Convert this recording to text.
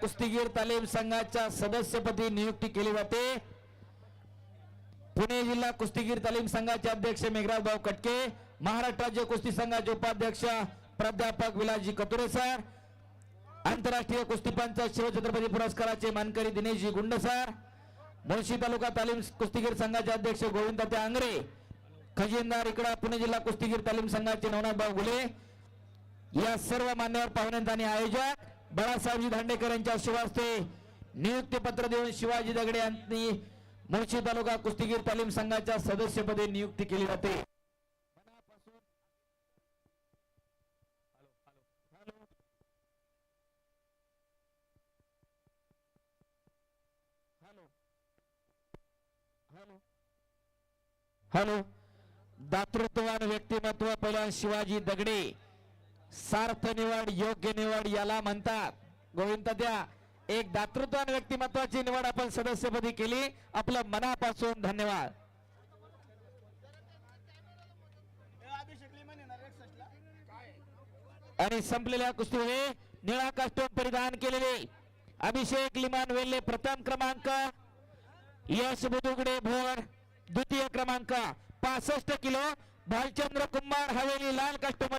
कुस्तीगीर तालीम संघाच्या सदस्यपदी नियुक्ती केली जाते. पुणे जिल्हा कुस्तीगीर तालीम संघाचे अध्यक्ष मेघराज भाऊ कटके महाराष्ट्र राज्य कुस्ती संघाचे उपाध्यक्ष प्राध्यापक विलासजी कतुरे सर आंतरराष्ट्रीय कुस्ती शिवछत्रपती पुरस्काराचे मानकरी दिनेशजी गुंड सर मुळशी तालुका तालीम कुस्तीगीर संघाचे अध्यक्ष गोविंद ते आंग्रे खजिनदार इकडा पुणे जिल्हा कुस्तीगीर तालीम संघाचे नवनाथ भाऊ गुले या सर्व मान्यवर पाहुण्यांचा आणि आयोजक बाळासाहेबजी दांडेकर यांच्या शिवास्ते नियुक्ती पत्र देऊन शिवाजी दगडे यांनी मुळशी तालुका कुस्तीगीर तालीम संघाच्या सदस्यपदी नियुक्ती केली जाते हॅलो दातृत्ववान व्यक्तिमत्व पहिला शिवाजी दगडे सार्थ निवड योग्य निवड याला म्हणतात. गोविंद द्या. एक दातृत्वान व्यक्तिमत्वाची निवड आपण सदस्यपदी केली. आपलं मनापासून धन्यवाद. आणि संपलेल्या कुस्तीमध्ये निळा कास्टूम परिधान केलेले अभिषेक लिमान वेल्ले प्रथम क्रमांक यश बुदुगडे भोर द्वितीय क्रमांक पासष्ट किलो भालचंद्र कुंभार हवेली लाल कास्टूम